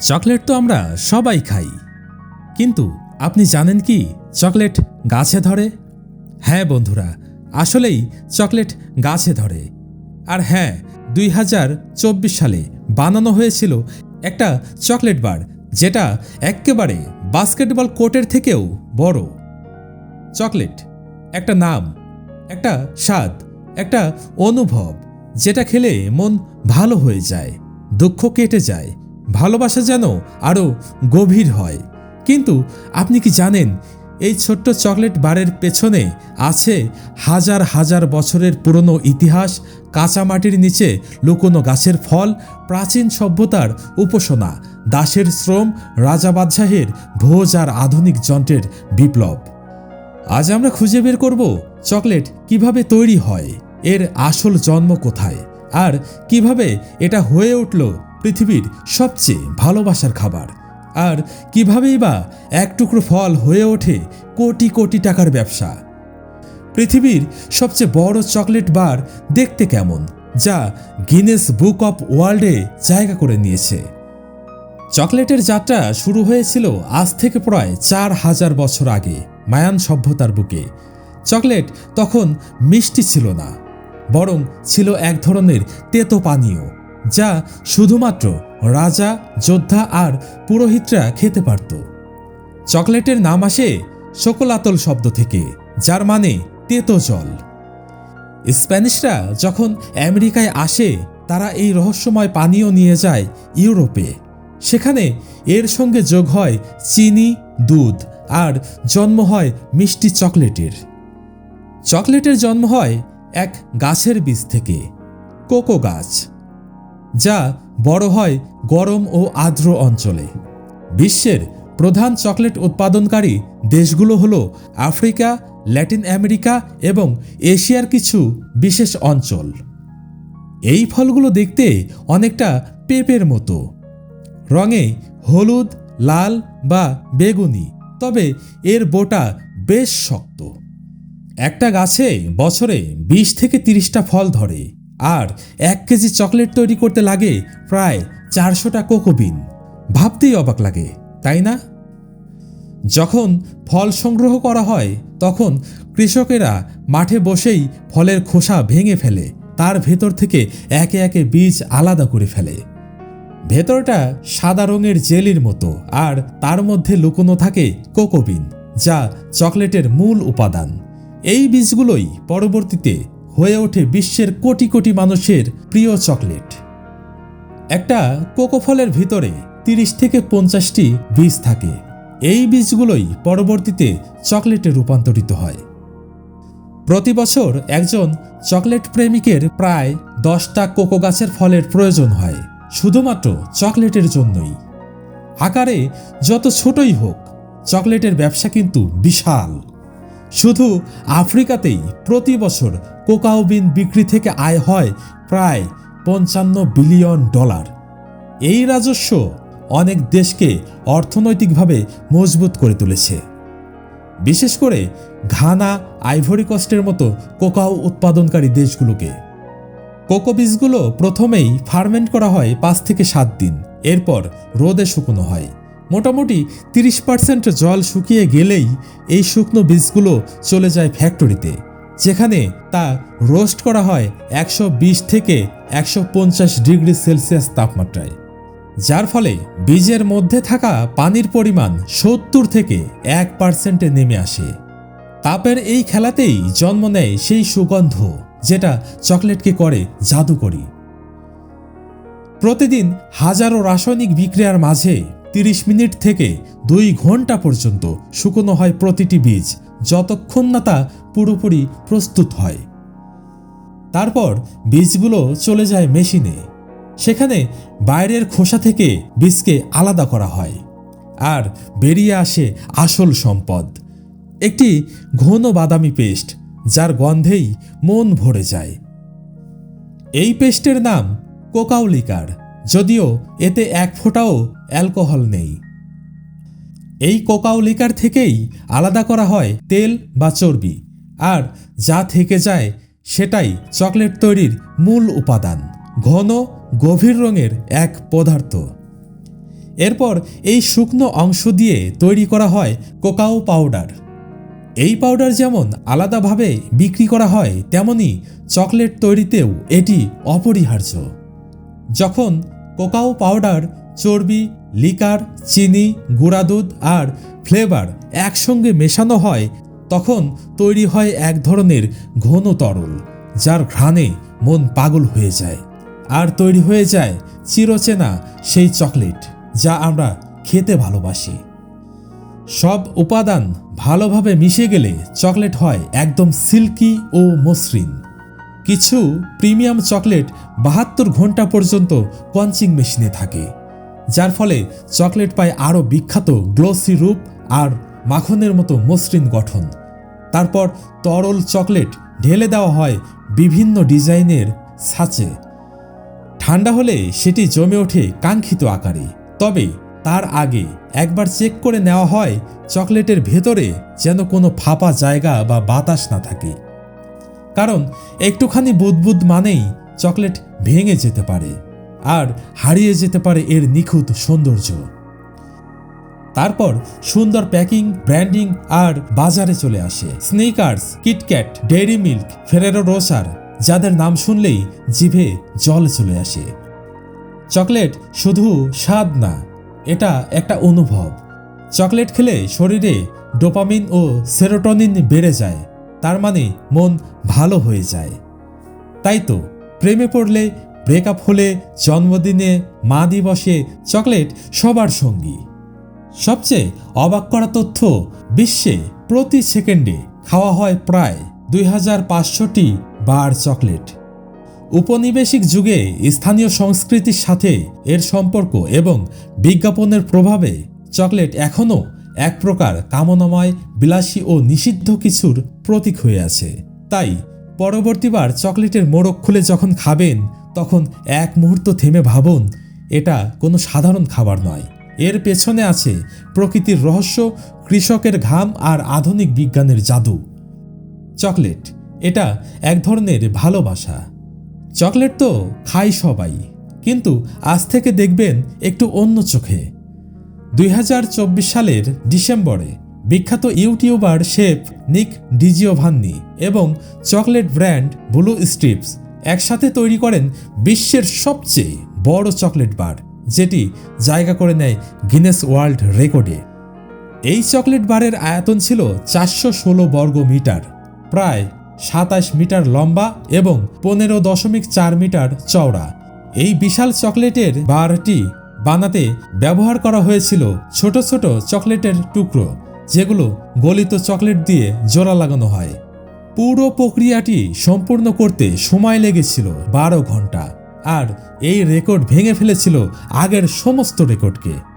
Chocolate তো আমরা সবাই খাই। কিন্তু আপনি জানেন কি চকলেট গাছে ধরে? হ্যাঁ বন্ধুরা, আসলেই চকলেট গাছে ধরে। আর হ্যাঁ দুই হাজার চব্বিশ সালে বানানো হয়েছিল একটা চকলেট বার, যেটা এক্কেবারে বাস্কেটবল কোর্টের থেকেও বড়। চকলেট, একটা নাম, একটা স্বাদ, একটা অনুভব, যেটা খেলে মন ভালো হয়ে যায়, দুঃখ কেটে যায় ভালোবাসা যেন আরও গভীর হয়। কিন্তু আপনি কি জানেন, এই ছোট্ট চকলেট বারের পেছনে আছে হাজার হাজার বছরের পুরনো ইতিহাস কাঁচা মাটির নিচে লুকোনো গাছের ফল, প্রাচীন সভ্যতার উপাসনা, দাসের শ্রম, রাজা বাদশাহের ভোজ আর আধুনিক যন্ত্রের বিপ্লব। আজ আমরা খুঁজে বের করব চকলেট কীভাবে তৈরি হয়, এর আসল জন্ম কোথায়, আর কীভাবে এটা হয়ে উঠল পৃথিবীর সবচেয়ে ভালোবাসার খাবার। আর কিভাবেই বা এক টুকরো ফল হয়ে ওঠে কোটি কোটি টাকার ব্যবসা। পৃথিবীর সবচেয়ে বড় চকলেট বার দেখতে কেমন, যা গিনেস বুক অফ ওয়ার্ল্ডে জায়গা করে নিয়েছে। চকলেটের যাত্রা শুরু হয়েছিল আজ থেকে প্রায় চার হাজার বছর আগে মায়ান সভ্যতার বুকে। চকলেট তখন মিষ্টি ছিল না, বরং ছিল এক ধরনের তেতো পানীয়। যা শুধুমাত্র রাজা, যোদ্ধা আর পুরোহিতরা খেতে পারত। চকলেটের নাম আসে শোকলাতল শব্দ থেকে, যার মানে তেতো জল। স্প্যানিশরা যখন আমেরিকায় আসে, তারা এই রহস্যময় পানীয় নিয়ে যায় ইউরোপে। সেখানে এর সঙ্গে যোগ হয় চিনি, দুধ আর জন্ম হয় মিষ্টি চকলেটের। চকলেটের জন্ম হয় এক গাছের বীজ থেকে, কোকো গাছ। যা বড় হয় গরম ও আর্দ্র অঞ্চলে। বিশ্বের প্রধান চকলেট উৎপাদনকারী দেশগুলো হল আফ্রিকা, ল্যাটিন আমেরিকা এবং এশিয়ার কিছু বিশেষ অঞ্চল। এই ফলগুলো দেখতে অনেকটা পেঁপের মতো। রঙে হলুদ, লাল বা বেগুনি, তবে এর বোটা বেশ শক্ত। একটা গাছে বছরে বিশ থেকে তিরিশটা ফল ধরে। আর এক কেজি চকলেট তৈরি করতে লাগে প্রায় চারশোটা কোকোবিন। ভাবতেই অবাক লাগে, তাই না? যখন ফল সংগ্রহ করা হয়, তখন কৃষকেরা মাঠে বসেই ফলের খোসা ভেঙে ফেলে, তার ভেতর থেকে একে একে বীজ আলাদা করে ফেলে। ভেতরটা সাদা রঙের জেলির মতো আর তার মধ্যে লুকোনো থাকে কোকোবিন, যা চকলেটের মূল উপাদান। এই বীজগুলোই পরবর্তীতে হয়ে ওঠে বিশ্বের কোটি কোটি মানুষের প্রিয় চকলেট। একটা কোকো ফলের ভিতরে তিরিশ থেকে পঞ্চাশটি বীজ থাকে। এই বীজগুলোই পরবর্তীতে চকলেটে রূপান্তরিত হয়। প্রতি বছর একজন চকলেট প্রেমিকের প্রায় দশটা কোকো গাছের ফলের প্রয়োজন হয়, শুধুমাত্র চকলেটের জন্যই। আকারে যত ছোটই হোক, চকলেটের ব্যবসা কিন্তু বিশাল। শুধু আফ্রিকাতেই প্রতি বছর কোকাও বিন বিক্রি থেকে আয় হয় প্রায় পঞ্চান্ন বিলিয়ন ডলার। এই রাজস্ব অনেক দেশকে অর্থনৈতিকভাবে মজবুত করে তুলেছে। বিশেষ করে ঘানা, আইভরি কস্টের মতো কোকাও উৎপাদনকারী দেশগুলোকে। কোকো বীজগুলো প্রথমেই ফার্মেন্ট করা হয় পাঁচ থেকে সাত দিন, এরপর রোদে শুকনো হয়। মোটামুটি তিরিশ পার্সেন্ট জল শুকিয়ে গেলেই এই শুকনো বীজগুলো চলে যায় ফ্যাক্টরিতে। যেখানে তা রোস্ট করা হয় একশো বিশ থেকে একশো পঞ্চাশ ডিগ্রি সেলসিয়াস তাপমাত্রায়। যার ফলে বীজের মধ্যে থাকা পানির পরিমাণ সত্তর থেকে এক পার্সেন্টে নেমে আসে। তাপের এই খেলাতেই জন্ম নেয় সেই সুগন্ধ, যেটা চকলেটকে করে জাদুকরি। প্রতিদিন হাজারো রাসায়নিক বিক্রিয়ার মাঝে তিরিশ মিনিট থেকে দুই ঘণ্টা পর্যন্ত শুকনো হয় প্রতিটি বীজ, যতক্ষণ না তা পুরোপুরি প্রস্তুত হয়। তারপর বীজগুলো চলে যায় মেশিনে। সেখানে বাইরের খোসা থেকে বীজকে আলাদা করা হয় আর বেরিয়ে আসে আসল সম্পদ। একটি ঘন বাদামি পেস্ট, যার গন্ধেই মন ভরে যায়। এই পেস্টের নাম কোকাউলিকার যদিও এতে এক ফোঁটাও অ্যালকোহল নেই। এই কোকাও লিকার থেকেই আলাদা করা হয় তেল বা চর্বি। আর যা থেকে যায়, সেটাই চকলেট তৈরির মূল উপাদান, ঘন, গভীর রঙের এক পদার্থ। এরপর এই শুকনো অংশ দিয়ে তৈরি করা হয় কোকাও পাউডার। এই পাউডার যেমন আলাদাভাবে বিক্রি করা হয়, তেমনি চকলেট তৈরিতেও এটি অপরিহার্য। যখন কোকাও পাউডার, চর্বি, লিকার, চিনি, গুঁড়া দুধ আর ফ্লেভার একসঙ্গে মেশানো হয় তখন তৈরি হয় এক ধরনের ঘন তরল, যার ঘ্রাণে মন পাগল হয়ে যায়। আর তৈরি হয়ে যায় চিরচেনা সেই চকলেট, যা আমরা খেতে ভালোবাসি। সব উপাদান ভালোভাবে মিশে গেলে চকলেট হয় একদম সিল্কি ও মসৃণ। কিছু প্রিমিয়াম চকলেট বাহাত্তর ঘণ্টা পর্যন্ত পঞ্চিং মেশিনে থাকে, যার ফলে চকলেট পায় আরও বিখ্যাত গ্লোসি রূপ আর মাখনের মতো মসৃণ গঠন। তারপর তরল চকলেট ঢেলে দেওয়া হয় বিভিন্ন ডিজাইনের ছাঁচে ঠান্ডা হলে সেটি জমে ওঠে কাঙ্ক্ষিত আকারে। তবে তার আগে একবার চেক করে নেওয়া হয় চকলেটের ভেতরে যেন কোনো ফাঁপা জায়গা বা বাতাস না থাকে। কারণ একটুখানি বুদবুদ মানেই চকলেট ভেঙে যেতে পারে আর হারিয়ে যেতে পারে এর নিখুঁত সৌন্দর্য। তারপর সুন্দর প্যাকিং, ব্র্যান্ডিং আর বাজারে চলে আসে। Snickers, KitKat, Dairy Milk, Ferrero Rocher, যাদের নাম শুনলেই জিভে জল চলে আসে। চকলেট শুধু স্বাদ না, এটা একটা অনুভব। চকলেট খেলে শরীরে ডোপামিন ও সেরোটোনিন বেড়ে যায়, তার মানে মন ভালো হয়ে যায়। তাই তো, প্রেমে পড়লে, ব্রেকআপ হলে, জন্মদিনে, মা দিবসে চকলেট সবার সঙ্গী। সবচেয়ে অবাক করা তথ্য, বিশ্বে প্রতি সেকেন্ডে খাওয়া হয় প্রায় দুই হাজার পাঁচশোটি বার চকলেট। উপনিবেশিক যুগে স্থানীয় সংস্কৃতির সাথে এর সম্পর্ক এবং বিজ্ঞাপনের প্রভাবে চকলেট এখনও এক প্রকার কামনাময়, বিলাসী ও নিষিদ্ধ কিছুর প্রতীক হয়ে আছে। তাই পরবর্তীবার চকলেটের মোড়ক খুলে যখন খাবেন, তখন এক মুহূর্ত থেমে ভাবুন, এটা কোনো সাধারণ খাবার নয়। এর পেছনে আছে প্রকৃতির রহস্য, কৃষকের ঘাম আর আধুনিক বিজ্ঞানের জাদু। চকলেট, এটা এক ধরনের ভালোবাসা। চকলেট তো খাই সবাই, কিন্তু আজ থেকে দেখবেন একটু অন্য চোখে। দুই হাজার চব্বিশ সালের ডিসেম্বরে বিখ্যাত ইউটিউবার শেফ নিক ডিজিওভান্নি এবং চকলেট ব্র্যান্ড ব্লু স্ট্রিপস একসাথে তৈরি করেন বিশ্বের সবচেয়ে বড় চকলেট বার। যেটি জায়গা করে নেয় গিনেস ওয়ার্ল্ড রেকর্ডে এই চকলেট বারের আয়তন ছিল চারশো ষোলো বর্গ মিটার, প্রায় সাতাশ মিটার লম্বা এবং পনেরো দশমিক চার মিটার চওড়া। এই বিশাল চকলেটের বারটি বানাতে ব্যবহার করা হয়েছিল ছোট ছোট চকলেটের টুকরো, যেগুলো গলিত চকলেট দিয়ে জোড়া লাগানো হয়। পুরো প্রক্রিয়াটি সম্পূর্ণ করতে সময় লেগেছিল বারো ঘণ্টা। আর এই রেকর্ড ভেঙে ফেলেছিল আগের সমস্ত রেকর্ডকে।